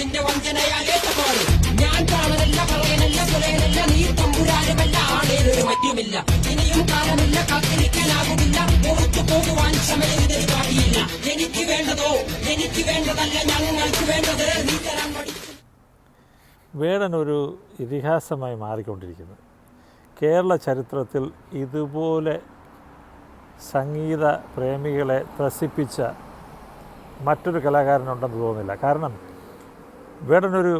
നിന്റെ വഞ്ചനയാലേ തകോറി ഞാൻ കാണലല്ല പറയനല്ല പുലയനല്ല നീ തമ്പുരാനുമല്ല ആളേതൊരു മറ്റുമില്ല. ഇനിയും കാലമില്ല കാത്തിരിക്കാനാകുമില്ല പുറത്തു പോകുവാൻ സമയത്തിന് കാട്ടിയില്ല എനിക്ക് വേണ്ടതോ? എനിക്ക് വേണ്ടതല്ല ഞങ്ങൾക്ക് വേണ്ടത് നീ തരാൻ പഠിക്കും വേടൻ ഒരു ഇതിഹാസമായി മാറിക്കൊണ്ടിരിക്കുന്നു. കേരള ചരിത്രത്തിൽ ഇതുപോലെ സംഗീത പ്രേമികളെ ത്രസിപ്പിച്ച മറ്റൊരു കലാകാരനുണ്ടെന്ന് തോന്നുന്നില്ല. കാരണം വേടനൊരു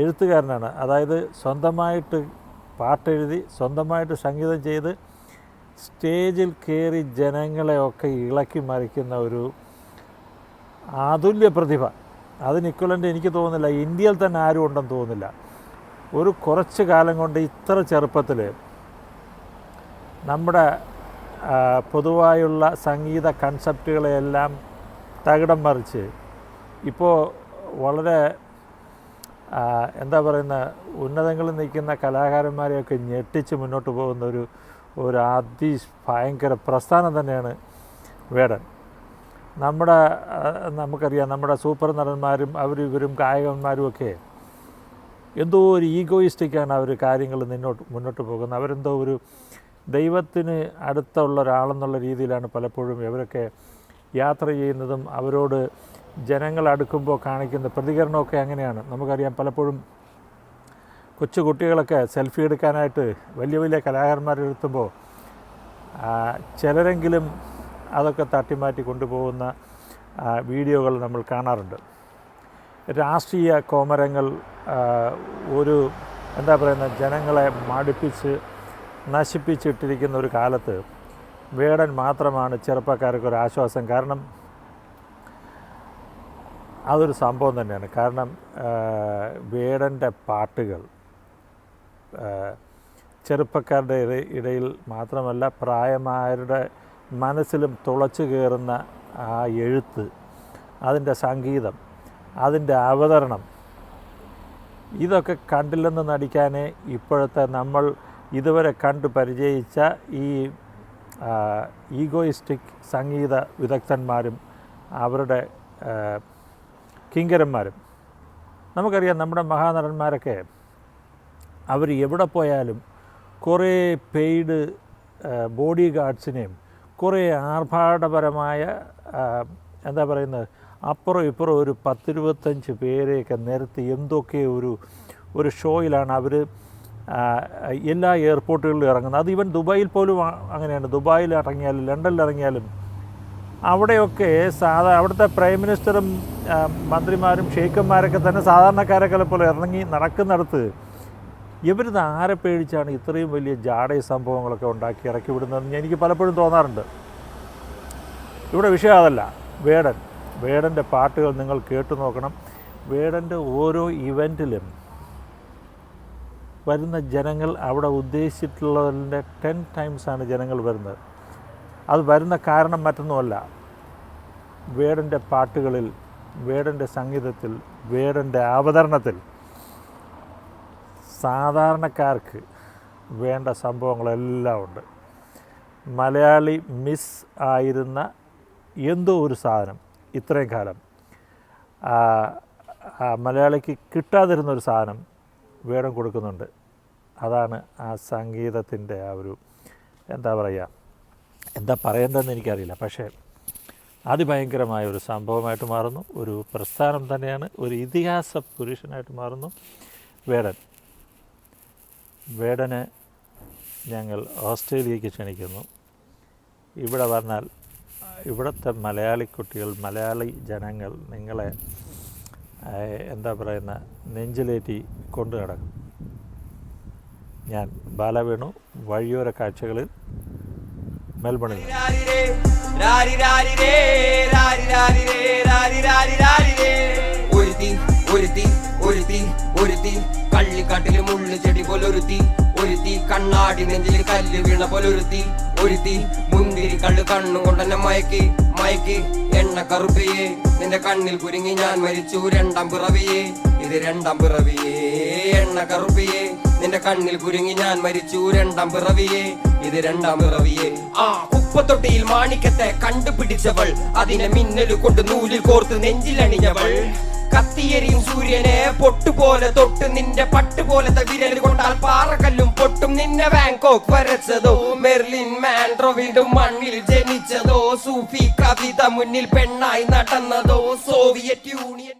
എഴുത്തുകാരനാണ്. അതായത് സ്വന്തമായിട്ട് പാട്ടെഴുതി സ്വന്തമായിട്ട് സംഗീതം ചെയ്ത് സ്റ്റേജിൽ കയറി ജനങ്ങളെയൊക്കെ ഇളക്കി മറിക്കുന്ന ഒരു അതുല്യ പ്രതിഭ. അതിന് ഇക്വലന്റ് എനിക്ക് തോന്നുന്നില്ല. ഇന്ത്യയിൽ തന്നെ ആരും ഉണ്ടെന്ന് തോന്നുന്നില്ല. ഒരു കുറച്ച് കാലം കൊണ്ട് ഇത്ര ചെറുപ്പത്തിൽ നമ്മുടെ പൊതുവായുള്ള സംഗീത കൺസെപ്റ്റുകളെയെല്ലാം തകിടം മറിച്ച് ഇപ്പോൾ വളരെ എന്താ പറയുന്ന ഉന്നതങ്ങളിൽ നിൽക്കുന്ന കലാകാരന്മാരെയൊക്കെ ഞെട്ടിച്ച് മുന്നോട്ട് പോകുന്ന ഒരു ഒരു അതി ഭയങ്കര പ്രസ്ഥാനം തന്നെയാണ് വേടൻ. നമ്മുടെ നമുക്കറിയാം നമ്മുടെ സൂപ്പർ നടന്മാരും അവരും ഇവരും ഗായകന്മാരും ഒക്കെ എന്തോ ഒരു ഈഗോയിസ്റ്റിക്കാണ് അവർ കാര്യങ്ങൾ നിന്നോട്ട് മുന്നോട്ട് പോകുന്നത്. അവരെന്തോ ഒരു ദൈവത്തിന് അടുത്തുള്ള ഒരാളെന്നുള്ള രീതിയിലാണ് പലപ്പോഴും ഇവരൊക്കെ യാത്ര ചെയ്യുന്നതും അവരോട് ജനങ്ങൾ അടുക്കുമ്പോൾ കാണിക്കുന്ന പ്രതികരണമൊക്കെ അങ്ങനെയാണ് നമുക്കറിയാം പലപ്പോഴും കൊച്ചു കുട്ടികളൊക്കെ സെൽഫി എടുക്കാനായിട്ട് വലിയ വലിയ കലാകാരന്മാരെടുത്തുമ്പോൾ ചിലരെങ്കിലും അതൊക്കെ തട്ടിമാറ്റി കൊണ്ടുപോകുന്ന വീഡിയോകൾ നമ്മൾ കാണാറുണ്ട്. രാഷ്ട്രീയ കോമരങ്ങൾ ഒരു എന്താ പറയുന്ന ജനങ്ങളെ മടുപ്പിച്ച് നശിപ്പിച്ചിട്ടിരിക്കുന്ന ഒരു കാലത്ത് വേടൻ മാത്രമാണ് ചെറുപ്പക്കാർക്ക് ഒരു ആശ്വാസം കാരണം അതൊരു സംഭവം തന്നെയാണ്. കാരണം വേടന്റെ പാട്ടുകൾ ചെറുപ്പക്കാരുടെ ഇട- ഇടയിൽ മാത്രമല്ല പ്രായമായവരുടെ മനസ്സിലും തുളച്ചു കയറുന്ന ആ എഴുത്ത് അതിന്റെ സംഗീതം അതിന്റെ അവതരണം ഇതൊക്കെ കണ്ടില്ലെന്ന് നടിക്കാനേ ഇപ്പോഴത്തെ നമ്മൾ ഇതുവരെ കണ്ടു പരിചയിച്ച ഈ ഈഗോയിസ്റ്റിക് സംഗീത വിദഗ്ധന്മാരും അവരുടെ കിങ്കരന്മാരും. നമുക്കറിയാം നമ്മുടെ മഹാനടന്മാരൊക്കെ അവർ എവിടെ പോയാലും കുറേ പെയ്ഡ് ബോഡി ഗാർഡ്സിനെയും കുറേ ആർഭാടപരമായ എന്താ പറയുന്നത് അപ്പുറം ഇപ്പുറം ഒരു പത്തിരുപത്തഞ്ച് പേരെയൊക്കെ നിരത്തി എന്തൊക്കെ ഒരു ഒരു ഷോയിലാണ് അവർ എല്ലാ എയർപോർട്ടുകളിലും ഇറങ്ങുന്നത്. അത് ഈവൻ ദുബായിൽ പോലും അങ്ങനെയാണ്. ദുബായിൽ ഇറങ്ങിയാലും ലണ്ടനിൽ ഇറങ്ങിയാലും അവിടെയൊക്കെ സാധാ അവിടുത്തെ പ്രൈം മിനിസ്റ്ററും മന്ത്രിമാരും ഷെയ്ഖന്മാരൊക്കെ തന്നെ സാധാരണക്കാരൊക്കെ പോലെ ഇറങ്ങി നടക്കുന്നിടത്ത് ഇവരിത് ആരെ പേടിച്ചാണ് ഇത്രയും വലിയ ജാടയ സംഭവങ്ങളൊക്കെ ഉണ്ടാക്കി ഇറക്കി വിടുന്നതെന്ന് എനിക്ക് പലപ്പോഴും തോന്നാറുണ്ട്. ഇവിടെ വിഷയം അതല്ല. വേടൻ. വേടന്റെ പാട്ടുകൾ നിങ്ങൾ കേട്ടു നോക്കണം. വേടന്റെ ഓരോ ഇവന്റിലും വരുന്ന ജനങ്ങൾ അവിടെ ഉദ്ദേശിച്ചിട്ടുള്ളതിന്റെ ടെൻ ടൈംസാണ് ജനങ്ങൾ വരുന്നത്. അത് വരുന്ന കാരണം മറ്റൊന്നുമല്ല. വേടന്റെ പാട്ടുകളിൽ വേടന്റെ സംഗീതത്തിൽ വേടന്റെ അവതരണത്തിൽ സാധാരണക്കാർക്ക് വേണ്ട സംഭവങ്ങളെല്ലാം ഉണ്ട്. മലയാളി മിസ് ആയിരുന്ന എന്തോ ഒരു സാധനം ഇത്രയും കാലം. മലയാളിക്ക് കിട്ടാതിരുന്ന ഒരു സാധനം വേടം കൊടുക്കുന്നുണ്ട്. അതാണ് ആ സംഗീതത്തിന്റെ ആ ഒരു എന്താ പറയുക എന്താ പറയേണ്ടതെന്ന് എനിക്കറിയില്ല. പക്ഷേ അതിഭയങ്കരമായ ഒരു സംഭവമായിട്ട് മാറുന്നു. ഒരു പ്രസ്ഥാനം തന്നെയാണ്. ഒരു ഇതിഹാസ പുരുഷനായിട്ട് മാറുന്നു. വേടൻ. വേടനെ ഞങ്ങൾ ഓസ്ട്രേലിയക്ക് ക്ഷണിക്കുന്നു. ഇവിടെ വന്നാൽ ഇവിടുത്തെ മലയാളി കുട്ടികൾ മലയാളി ജനങ്ങൾ നിങ്ങളെ എന്താ പറയുന്ന നെഞ്ചിലേറ്റി കൊണ്ടു നടക്കും ഞാൻ ബാലവേണു വഴിയോര കാഴ്ചകളിൽ മെൽബണിൽ. ഒരുത്തി ഒരുത്തി ഒരുത്തി ഒരുത്തി. കള്ളിക്കാട്ടിൽ മുള്ളു ചെടി പോലൊരുത്തി. ഒരുത്തി കണ്ണാടി നെഞ്ചിൽ കല്ല് വീണ പോലൊരുത്തി. ഒരുത്തി മുന്തിരി കള്ളു കണ്ണും കൊണ്ടെന്നെ മയക്കി മയക്കി. എണ്ണ കറുപ്പിയെ നിന്റെ കണ്ണിൽ കുരുങ്ങി ഞാൻ മരിച്ചു. രണ്ടാം പിറവിയേ ഇത് രണ്ടാം പിറവിയേ. എണ്ണ കറുപ്പിയെ നിന്റെ കണ്ണിൽ കുരുങ്ങി ഞാൻ മരിച്ചു. രണ്ടാം പിറവിയേ ഇത് രണ്ടാം പിറവിയെ ആ കുപ്പത്തൊട്ടിയിൽ മാണിക്കത്തെ കണ്ടുപിടിച്ചവൾ. അതിനെ മിന്നൽ കൊണ്ട് നൂലിൽ കോർത്ത് നെഞ്ചിലണിഞ്ഞവൾ കത്തിയെരിയും സൂര്യനെ പൊട്ടുപോലെ തൊട്ട് നിന്റെ പട്ടുപോലത്തെ വിരൽ കൊണ്ടാൽ പാറക്കല്ലും പൊട്ടും നിന്നെ ബാങ്കോക്ക് വരച്ചതോ. മെർലിൻ മാൻഡ്രോ മണ്ണിൽ ജനിച്ചതോ. സൂഫി കവിത മുന്നിൽ പെണ്ണായി നടന്നതോ. Soviet union